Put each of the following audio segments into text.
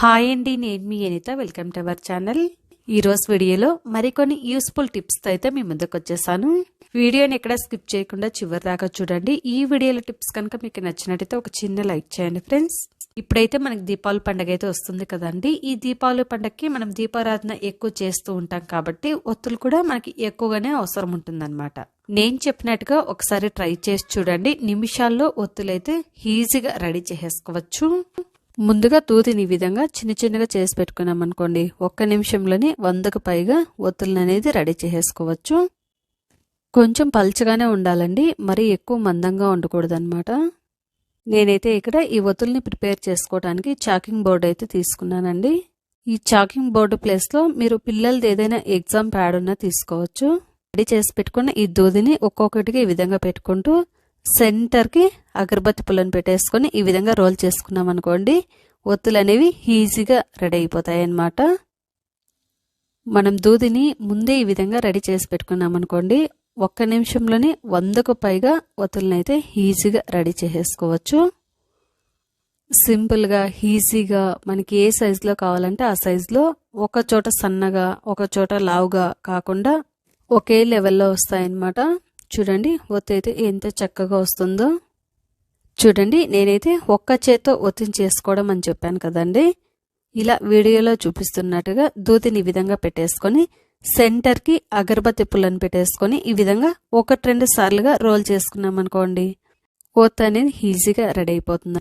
Hi అండి నేను మీ Anitha. Welcome to our channel ఈరోజు వీడియోలో మరికొన్ని యూస్ఫుల్ టిప్స్తో అయితే మీ ముందుకు వచ్చేసాను. వీడియోని ఎక్కడ స్కిప్ చేయకుండా చివరి దాకా చూడండి. ఈ వీడియోలో టిప్స్ కనుక మీకు నచ్చినట్టయితే ఒక చిన్న లైక్ చేయండి ఫ్రెండ్స్ ఇప్పుడైతే మనకి దీపావళి పండుగ అయితే వస్తుంది కదండి. ఈ దీపావళి పండుగకి మనం దీపారాధన ఎక్కువ చేస్తూ ఉంటాం కాబట్టి ఒత్తులు కూడా మనకి ఎక్కువగానే అవసరం ఉంటుందన్నమాట. నేను చెప్పినట్టుగా ఒకసారి ట్రై చేసి చూడండి. నిమిషాల్లో ఒత్తులైతే ఈజీగా రెడీ చేసేసుకోవచ్చు. ముందుగా దూదిని ఈ విధంగా చిన్న చిన్నగా చేసి పెట్టుకున్నాం అనుకోండి. ఒక్క నిమిషంలోనే వందకు పైగా ఒత్తులను అనేది రెడీ చేసేసుకోవచ్చు కొంచెం పల్చగానే ఉండాలండి. మరి ఎక్కువ మందంగా ఉండకూడదు అనమాట నేనైతే ఇక్కడ ఈ ఒత్తుల్ని ప్రిపేర్ చేసుకోవడానికి చాకింగ్ బోర్డు అయితే తీసుకున్నానండి. ఈ చాకింగ్ బోర్డు ప్లేస్లో మీరు పిల్లలది ఏదైనా ఎగ్జామ్ ప్యాడ్ ఉన్నా తీసుకోవచ్చు. రెడీ చేసి పెట్టుకున్న ఈ దూదిని ఒక్కొక్కటిగా ఈ విధంగా పెట్టుకుంటూ సెంటర్కి అగరబత్తి పుల్లని పెట్టేసుకొని ఈ విధంగా రోల్ చేసుకున్నాం అనుకోండి ఒత్తులు అనేవి ఈజీగా రెడీ అయిపోతాయి అన్నమాట మనం దూదిని ముందే ఈ విధంగా రెడీ చేసి పెట్టుకున్నాం అనుకోండి ఒక్క నిమిషంలోనే వందకు పైగా ఒత్తులనైతే ఈజీగా రెడీ చేసేసుకోవచ్చు. సింపుల్గా ఈజీగా మనకి ఏ సైజులో కావాలంటే ఆ సైజులో ఒక చోట సన్నగా ఒక చోట లావుగా కాకుండా ఒకే లెవెల్లో వస్తాయన్నమాట. చూడండి ఒత్తి అయితే ఎంత చక్కగా వస్తుందో. చూడండి నేనైతే ఒక్క చేత్తో ఒత్తిని చేసుకోవడం అని చెప్పాను కదండి. ఇలా వీడియోలో చూపిస్తున్నట్టుగా దూతిని ఈ విధంగా పెట్టేసుకొని సెంటర్కి అగరబత్తి పుల్లను పెట్టేసుకొని ఈ విధంగా ఒకటి రెండు సార్లుగా రోల్ చేసుకున్నాం అనుకోండి ఒత్తి అనేది ఈజీగా రెడీ అయిపోతుంది.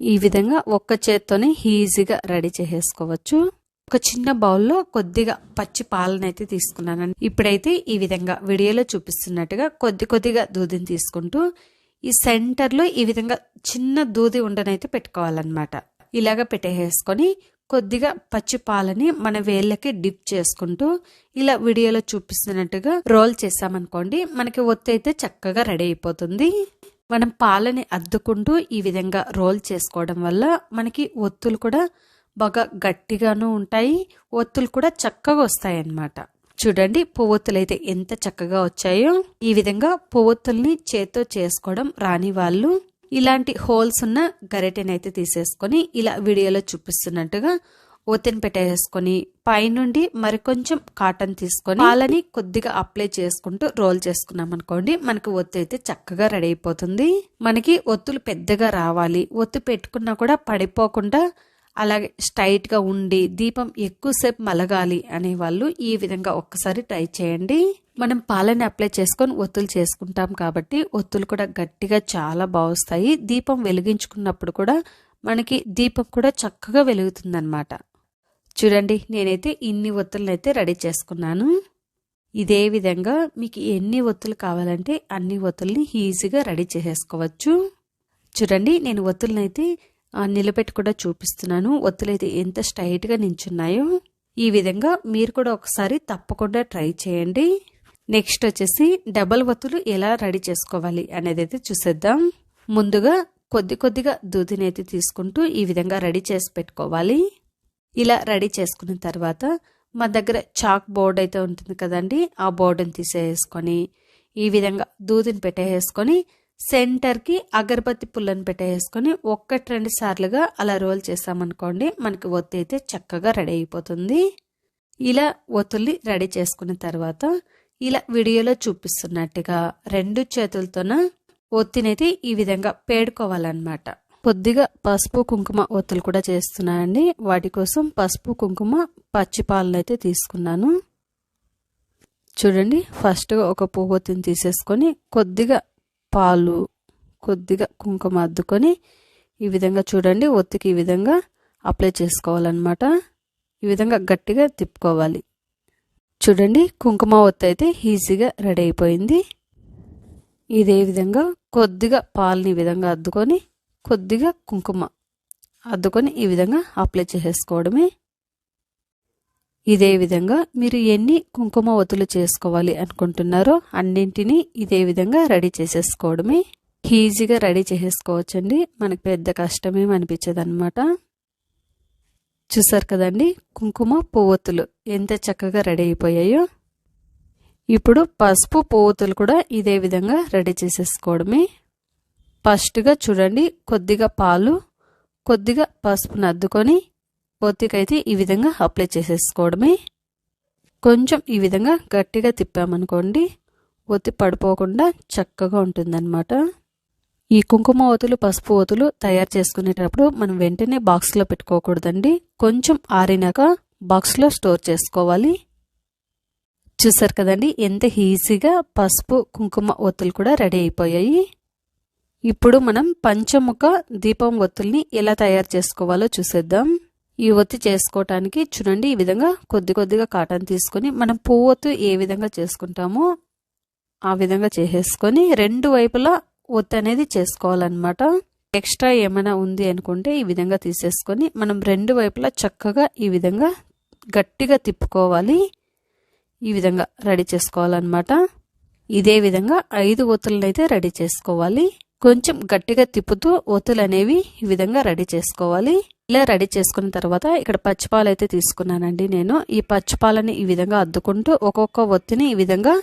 ఈ విధంగా ఒక్క చేత్తోనే ఈజీగా రెడీ చేసేసుకోవచ్చు. ఒక చిన్న బౌల్లో కొద్దిగా పచ్చి పాలను అయితే తీసుకున్నానండి. ఇప్పుడైతే ఈ విధంగా వీడియోలో చూపిస్తున్నట్టుగా కొద్ది కొద్దిగా దూదిని తీసుకుంటూ ఈ సెంటర్లో ఈ విధంగా చిన్న దూది ఉండనైతే పెట్టుకోవాలన్నమాట. ఇలాగ పెట్టేసుకొని కొద్దిగా పచ్చి పాలని మన వేళ్ళకి డిప్ చేసుకుంటూ ఇలా వీడియోలో చూపిస్తున్నట్టుగా రోల్ చేసామనుకోండి మనకి ఒత్తి అయితే చక్కగా రెడీ అయిపోతుంది. మనం పాలని అద్దుకుంటూ ఈ విధంగా రోల్ చేసుకోవడం వల్ల మనకి ఒత్తులు కూడా బాగా గట్టిగాను ఉంటాయి ఒత్తులు కూడా చక్కగా వస్తాయి అన్నమాట చూడండి పువ్వొత్తులు అయితే ఎంత చక్కగా వచ్చాయో. ఈ విధంగా పువ్వొత్తుల్ని చేత్తో చేసుకోవడం రాని వాళ్ళు. ఇలాంటి హోల్స్ ఉన్న గరిటెనైతే తీసేసుకొని ఇలా వీడియోలో చూపిస్తున్నట్టుగా ఒత్తిని పెట్టేసుకొని పైనుండి మరికొంచెం కాటన్ తీసుకొని పాలని కొద్దిగా అప్లై చేసుకుంటూ రోల్ చేసుకున్నాం అనుకోండి మనకి ఒత్తి అయితే చక్కగా రెడీ అయిపోతుంది. మనకి ఒత్తులు పెద్దగా రావాలి. ఒత్తి పెట్టుకున్నా కూడా పడిపోకుండా అలాగే స్ట్రైట్గా ఉండి దీపం ఎక్కువసేపు మలగాలి అనేవాళ్ళు ఈ విధంగా ఒక్కసారి ట్రై చేయండి. మనం పాలని అప్లై చేసుకొని ఒత్తులు చేసుకుంటాం కాబట్టి ఒత్తులు కూడా గట్టిగా చాలా బాగుస్తాయి. దీపం వెలిగించుకున్నప్పుడు కూడా మనకి దీపం కూడా చక్కగా వెలుగుతుందన్నమాట. చూడండి నేనైతే ఇన్ని ఒత్తులనైతే రెడీ చేసుకున్నాను. ఇదే విధంగా మీకు ఎన్ని ఒత్తులు కావాలంటే అన్ని ఒత్తుల్ని ఈజీగా రెడీ చేసేసుకోవచ్చు. చూడండి నేను ఒత్తులనైతే నిలబెట్టి కూడా చూపిస్తున్నాను. ఒత్తులైతే ఎంత స్ట్రైట్గా నించున్నాయో ఈ విధంగా మీరు కూడా ఒకసారి తప్పకుండా ట్రై చేయండి. నెక్స్ట్ వచ్చేసి డబల్ ఒత్తులు ఎలా రెడీ చేసుకోవాలి అనేది అయితే చూసేద్దాం. ముందుగా కొద్ది కొద్దిగా దూదిని అయితే తీసుకుంటూ ఈ విధంగా రెడీ చేసి పెట్టుకోవాలి. ఇలా రెడీ చేసుకున్న తర్వాత మా దగ్గర చాక్ బోర్డ్ అయితే ఉంటుంది కదండి ఆ బోర్డుని తీసేసుకొని ఈ విధంగా దూదిని పెట్టేసుకొని సెంటర్కి అగరబత్తి పుల్లని పెట్టేసుకొని ఒక్కటి రెండు సార్లుగా అలా రోల్ చేసామనుకోండి మనకి ఒత్తి అయితే చక్కగా రెడీ అయిపోతుంది. ఇలా ఒత్తుల్ని రెడీ చేసుకున్న తర్వాత ఇలా వీడియోలో చూపిస్తున్నట్టుగా రెండు చేతులతోన ఒత్తినైతే ఈ విధంగా పేడుకోవాలన్నమాట. కొద్దిగా పసుపు కుంకుమ ఒత్తులు కూడా చేస్తున్నానండి. వాటి కోసం పసుపు కుంకుమ పచ్చిపాలను అయితే తీసుకున్నాను. చూడండి ఫస్ట్గా ఒక పువ్వు ఒత్తిని తీసేసుకొని కొద్దిగా పాలు కొద్దిగా కుంకుమ అద్దుకొని ఈ విధంగా చూడండి ఒత్తికి ఈ విధంగా అప్లై చేసుకోవాలన్నమాట. ఈ విధంగా గట్టిగా తిప్పుకోవాలి. చూడండి కుంకుమ ఒత్తి అయితే ఈజీగా రెడీ అయిపోయింది. ఇదే విధంగా కొద్దిగా పాలని ఈ విధంగా అద్దుకొని కొద్దిగా కుంకుమ అద్దుకొని ఈ విధంగా అప్లై చేసేసుకోవడమే ఇదే విధంగా మీరు ఎన్ని కుంకుమ ఒత్తులు చేసుకోవాలి అనుకుంటున్నారో అన్నింటినీ ఇదే విధంగా రెడీ చేసేసుకోవడమే. ఈజీగా రెడీ చేసేసుకోవచ్చండి. మనకు పెద్ద కష్టమేం అనిపించదు అనమాట చూసారు కదండి? కుంకుమ పువ్వొత్తులు ఎంత చక్కగా రెడీ అయిపోయాయో. ఇప్పుడు పసుపు పువ్వొత్తులు కూడా ఇదే విధంగా రెడీ చేసేసుకోవడమే. ఫస్ట్గా చూడండి కొద్దిగా పాలు కొద్దిగా పసుపును అద్దుకొని ఒత్తికైతే ఈ విధంగా అప్లై చేసేసుకోవడమే. కొంచెం ఈ విధంగా గట్టిగా తిప్పామనుకోండి ఒత్తి పడిపోకుండా చక్కగా ఉంటుందన్నమాట. ఈ కుంకుమ ఒత్తులు పసుపు ఒత్తులు తయారు చేసుకునేటప్పుడు మనం వెంటనే బాక్స్లో పెట్టుకోకూడదండి. కొంచెం ఆరినాక బాక్స్లో స్టోర్ చేసుకోవాలి. చూసారు కదండి ఎంత ఈజీగా పసుపు కుంకుమ ఒత్తులు కూడా రెడీ అయిపోయాయి. ఇప్పుడు మనం పంచముఖ దీపం ఒత్తుల్ని ఎలా తయారు చేసుకోవాలో చూసేద్దాం. ఈ ఒత్తి చేసుకోవటానికి చూడండి ఈ విధంగా కొద్ది కొద్దిగా కాటన్ తీసుకొని మనం పువ్వొత్తు ఏ విధంగా చేసుకుంటామో ఆ విధంగా చేసేసుకొని రెండు వైపులా ఒత్తి అనేది చేసుకోవాలన్నమాట. ఎక్స్ట్రా ఏమైనా ఉంది అనుకుంటే ఈ విధంగా తీసేసుకొని మనం రెండు వైపులా చక్కగా ఈ విధంగా గట్టిగా తిప్పుకోవాలి. ఈ విధంగా రెడీ చేసుకోవాలన్నమాట. ఇదే విధంగా ఐదు ఒత్తులను అయితే రెడీ చేసుకోవాలి. కొంచెం గట్టిగా తిప్పుతూ ఒత్తులు అనేవి ఈ విధంగా రెడీ చేసుకోవాలి. ఇలా రెడీ చేసుకున్న తర్వాత ఇక్కడ పచ్చిపాలు అయితే తీసుకున్నానండి నేను. ఈ పచ్చిపాలని ఈ విధంగా అద్దుకుంటూ ఒక్కొక్క ఒత్తిని ఈ విధంగా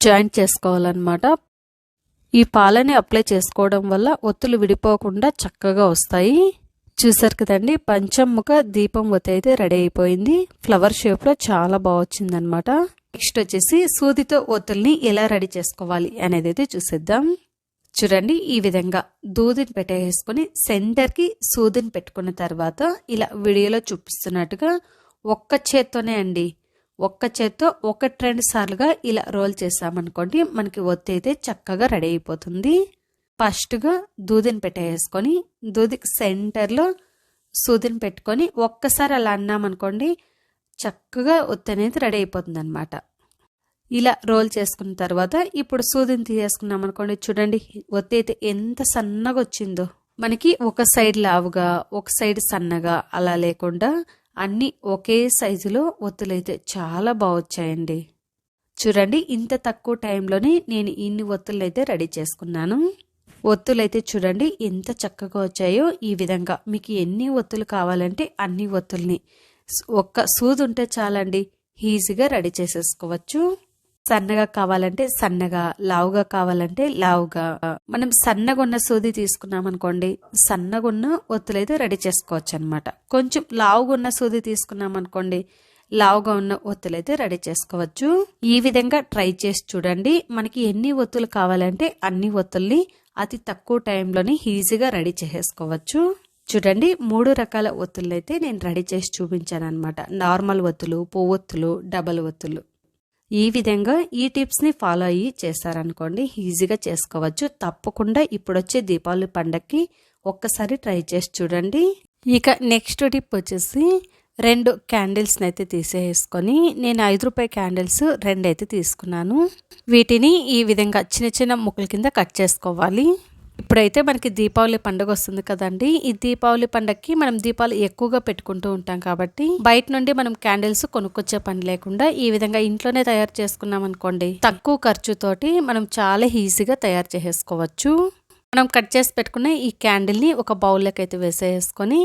జాయింట్ చేసుకోవాలన్నమాట. ఈ పాలని అప్లై చేసుకోవడం వల్ల ఒత్తులు విడిపోకుండా చక్కగా వస్తాయి. చూసారు కదండి పంచముఖ దీపం ఒత్తి అయితే రెడీ అయిపోయింది. ఫ్లవర్ షేప్లో చాలా బాగా వచ్చిందనమాట నెక్స్ట్ వచ్చేసి సూదితో ఒత్తుల్ని ఎలా రెడీ చేసుకోవాలి అనేది అయితే చూసేద్దాం. చూడండి ఈ విధంగా దూదిని పెట్టేసుకొని సెంటర్కి సూదిని పెట్టుకున్న తర్వాత ఇలా వీడియోలో చూపిస్తున్నట్టుగా ఒక్క చేత్తోనే అండి. ఒక్క చేత్తో ఒకటి రెండు సార్లుగా ఇలా రోల్ చేసామనుకోండి మనకి ఒత్తి అయితే చక్కగా రెడీ అయిపోతుంది. ఫస్ట్గా దూదిని పెట్టేసుకొని దూదికి సెంటర్లో సూదిని పెట్టుకొని ఒక్కసారి అలా అన్నామనుకోండి చక్కగా ఒత్తి అనేది రెడీ అయిపోతుంది అనమాట ఇలా రోల్ చేసుకున్న తర్వాత ఇప్పుడు సూదిని తీసేసుకున్నాం అనుకోండి. చూడండి ఒత్తి అయితే ఎంత సన్నగా వచ్చిందో. మనకి ఒక సైడ్ లావుగా ఒక సైడ్ సన్నగా అలా లేకుండా అన్ని ఒకే సైజులో ఒత్తులైతే చాలా బాగొచ్చాయండి చూడండి ఇంత తక్కువ టైంలోనే నేను ఇన్ని ఒత్తులు అయితే రెడీ చేసుకున్నాను. ఒత్తులు అయితే చూడండి ఎంత చక్కగా వచ్చాయో. ఈ విధంగా మీకు ఎన్ని ఒత్తులు కావాలంటే అన్ని ఒత్తుల్ని. ఒక్క సూది ఉంటే చాలండి ఈజీగా రెడీ చేసేసుకోవచ్చు. సన్నగా కావాలంటే సన్నగా లావుగా కావాలంటే లావుగా. మనం సన్నగా ఉన్న సూది తీసుకున్నాం అనుకోండి సన్నగా ఉన్న ఒత్తులైతే రెడీ చేసుకోవచ్చు అనమాట కొంచెం లావుగా ఉన్న సూది తీసుకున్నాం అనుకోండి లావుగా ఉన్న ఒత్తులైతే రెడీ చేసుకోవచ్చు. ఈ విధంగా ట్రై చేసి చూడండి మనకి ఎన్ని ఒత్తులు కావాలంటే అన్ని ఒత్తుల్ని అతి తక్కువ టైంలోనే ఈజీగా రెడీ చేసేసుకోవచ్చు. చూడండి మూడు రకాల ఒత్తులైతే నేను రెడీ చేసి చూపించాను అనమాట నార్మల్ ఒత్తులు పువ్వొత్తులు డబల్ ఒత్తులు. ఈ విధంగా ఈ టిప్స్ని ఫాలో అయ్యి చేశారనుకోండి ఈజీగా చేసుకోవచ్చు. తప్పకుండా ఇప్పుడు వచ్చే దీపావళి పండగకి ఒక్కసారి ట్రై చేసి చూడండి. ఇక నెక్స్ట్ టిప్ వచ్చేసి రెండు క్యాండిల్స్ని అయితే తీసేసుకొని నేను ఐదు రూపాయి క్యాండిల్స్ రెండు అయితే తీసుకున్నాను. వీటిని ఈ విధంగా చిన్న చిన్న ముక్కల కింద కట్ చేసుకోవాలి. ఇప్పుడైతే మనకి దీపావళి పండుగ వస్తుంది కదండి. ఈ దీపావళి పండగకి మనం దీపాలు ఎక్కువగా పెట్టుకుంటూ ఉంటాం కాబట్టి బయట నుండి మనం క్యాండిల్స్ కొనుక్కొచ్చే పని లేకుండా ఈ విధంగా ఇంట్లోనే తయారు చేసుకున్నాం అనుకోండి. తక్కువ ఖర్చుతోటి మనం చాలా ఈజీగా తయారు చేసేసుకోవచ్చు. మనం కట్ చేసి పెట్టుకున్న ఈ క్యాండిల్ని ఒక బౌల్లోకి అయితే వేసేసుకొని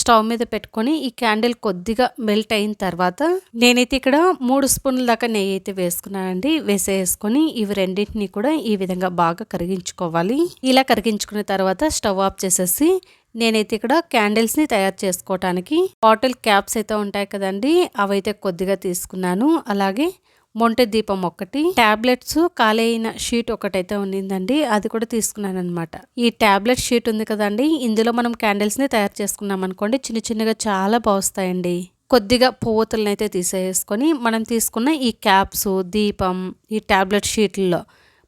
స్టవ్ మీద పెట్టుకొని ఈ క్యాండిల్ కొద్దిగా మెల్ట్ అయిన తర్వాత నేనైతే ఇక్కడ మూడు స్పూన్ల దాకా నెయ్యి అయితే వేసుకున్నానండి. వేసేసుకొని ఇవి రెండింటిని కూడా ఈ విధంగా బాగా కరిగించుకోవాలి. ఇలా కరిగించుకున్న తర్వాత స్టవ్ ఆఫ్ చేసేసి నేనైతే ఇక్కడ క్యాండిల్స్ని తయారు చేసుకోవటానికి బాటిల్ క్యాప్స్ అయితే ఉంటాయి కదండి అవైతే కొద్దిగా తీసుకున్నాను. అలాగే మొంటె దీపం ఒకటి టాబ్లెట్స్ ఖాళీ అయిన షీట్ ఒకటైతే ఉండిందండి అది కూడా తీసుకున్నాను అనమాట ఈ టాబ్లెట్ షీట్ ఉంది కదండి. ఇందులో మనం క్యాండిల్స్ని తయారు చేసుకున్నాం అనుకోండి చిన్న చిన్నగా చాలా బాగుస్తాయండి కొద్దిగా పువ్వుతులను అయితే తీసేసుకొని మనం తీసుకున్న ఈ క్యాప్స్ దీపం ఈ టాబ్లెట్ షీట్లలో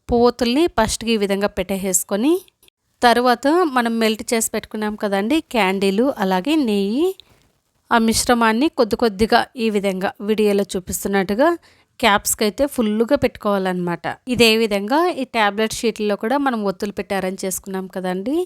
పువ్వుతుల్ని ఫస్ట్కి ఈ విధంగా పెట్టేసుకొని తర్వాత మనం మెల్ట్ చేసి పెట్టుకున్నాం కదండి క్యాండిల్ అలాగే నెయ్యి. ఆ మిశ్రమాన్ని కొద్ది కొద్దిగా ఈ విధంగా వీడియోలో చూపిస్తున్నట్టుగా క్యాప్స్కి అయితే ఫుల్గా పెట్టుకోవాలన్నమాట. ఇదే విధంగా ఈ ట్యాబ్లెట్ షీట్లో కూడా మనం ఒత్తులు పెట్టారని చేసుకున్నాం కదండి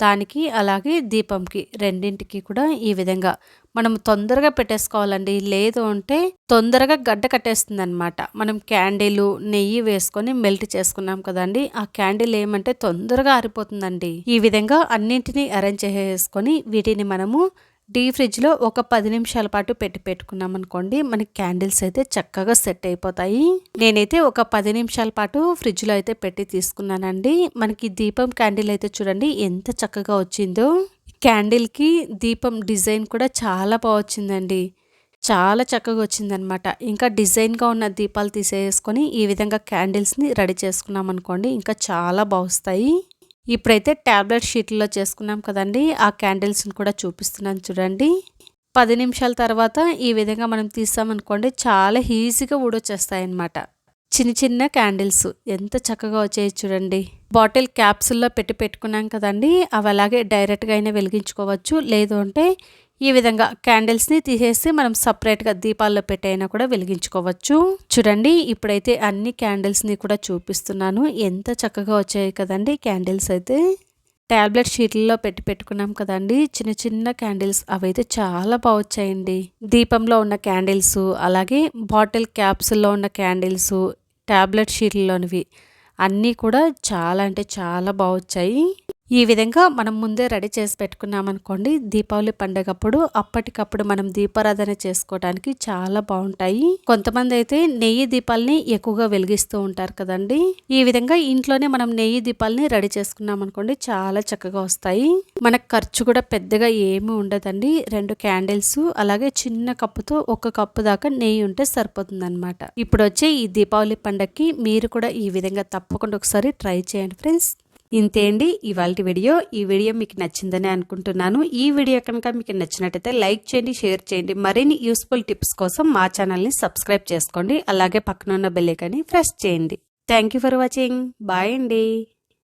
దానికి అలాగే దీపంకి రెండింటికి కూడా ఈ విధంగా మనం తొందరగా పెట్టేసుకోవాలండి. లేదు అంటే తొందరగా గడ్డ కట్టేస్తుంది అనమాట మనం క్యాండిల్ నెయ్యి వేసుకొని మెల్ట్ చేసుకున్నాం కదండి ఆ క్యాండిల్ ఏమంటే తొందరగా ఆరిపోతుందండి. ఈ విధంగా అన్నింటినీ అరేంజ్ చేసేసుకొని వీటిని మనము డీ ఫ్రిడ్జ్లో ఒక పది నిమిషాల పాటు పెట్టి పెట్టుకున్నాం అనుకోండి మనకి క్యాండిల్స్ అయితే చక్కగా సెట్ అయిపోతాయి. నేనైతే ఒక పది నిమిషాల పాటు ఫ్రిడ్జ్లో అయితే పెట్టి తీసుకున్నానండి. మనకి దీపం క్యాండిల్ అయితే చూడండి ఎంత చక్కగా వచ్చిందో. క్యాండిల్కి దీపం డిజైన్ కూడా చాలా బాగా వచ్చిందండి. చాలా చక్కగా వచ్చిందనమాట. ఇంకా డిజైన్గా ఉన్న దీపాలు తీసేసుకొని ఈ విధంగా క్యాండిల్స్ని రెడీ చేసుకున్నాం అనుకోండి ఇంకా చాలా బాగుస్తాయి ఇప్పుడైతే ట్యాబ్లెట్ షీట్లో చేసుకున్నాం కదండి. ఆ క్యాండిల్స్ని కూడా చూపిస్తున్నాను చూడండి. పది నిమిషాల తర్వాత ఈ విధంగా మనం తీసామనుకోండి చాలా ఈజీగా ఊడొచ్చేస్తాయి అన్నమాట చిన్న చిన్న క్యాండిల్స్ ఎంత చక్కగా వచ్చాయి చూడండి. బాటిల్ క్యాప్సుల్లో పెట్టి పెట్టుకున్నాం కదండి. అవి అలాగే డైరెక్ట్గా అయినా వెలిగించుకోవచ్చు. లేదు అంటే ఈ విధంగా క్యాండిల్స్ని తీసేసి మనం సపరేట్గా దీపాల్లో పెట్టైనా కూడా వెలిగించుకోవచ్చు. చూడండి ఇప్పుడైతే అన్ని క్యాండిల్స్ని కూడా చూపిస్తున్నాను. ఎంత చక్కగా వచ్చాయి కదండి క్యాండిల్స్ అయితే. ట్యాబ్లెట్ షీట్లలో పెట్టి పెట్టుకున్నాం కదండి. చిన్న చిన్న క్యాండిల్స్ అవైతే చాలా బాగా వచ్చాయండి. దీపంలో ఉన్న క్యాండిల్స్ అలాగే బాటిల్ క్యాప్సుల్లో ఉన్న క్యాండిల్స్ ట్యాబ్లెట్ షీట్లలోనివి అన్నీ కూడా చాలా అంటే చాలా బాగా వచ్చాయి. ఈ విధంగా మనం ముందే రెడీ చేసి పెట్టుకున్నామనుకోండి దీపావళి పండగప్పుడు అప్పటికప్పుడు మనం దీపారాధన చేసుకోవడానికి చాలా బాగుంటాయి. కొంతమంది అయితే నెయ్యి దీపాలని ఎక్కువగా వెలిగిస్తూ ఉంటారు కదండి. ఈ విధంగా ఇంట్లోనే మనం నెయ్యి దీపాలని రెడీ చేసుకున్నాం అనుకోండి చాలా చక్కగా వస్తాయి. మనకు ఖర్చు కూడా పెద్దగా ఏమీ ఉండదండి. రెండు క్యాండిల్స్ అలాగే చిన్న కప్పుతో ఒక కప్పు దాకా నెయ్యి ఉంటే సరిపోతుంది అనమాట ఇప్పుడు వచ్చే ఈ దీపావళి పండగకి మీరు కూడా ఈ విధంగా తప్పకుండా ఒకసారి ట్రై చేయండి ఫ్రెండ్స్. ఇంతే అండి. ఇవాళ వీడియో. ఈ వీడియో మీకు నచ్చిందని అనుకుంటున్నాను. ఈ వీడియో కనుక మీకు నచ్చినట్టయితే లైక్ చేయండి షేర్ చేయండి. మరిన్ని యూస్ఫుల్ టిప్స్ కోసం మా ఛానల్ని సబ్స్క్రైబ్ చేసుకోండి. అలాగే పక్కన ఉన్న బెల్ ప్రెస్ చేయండి. Thank you for watching. Bye అండి.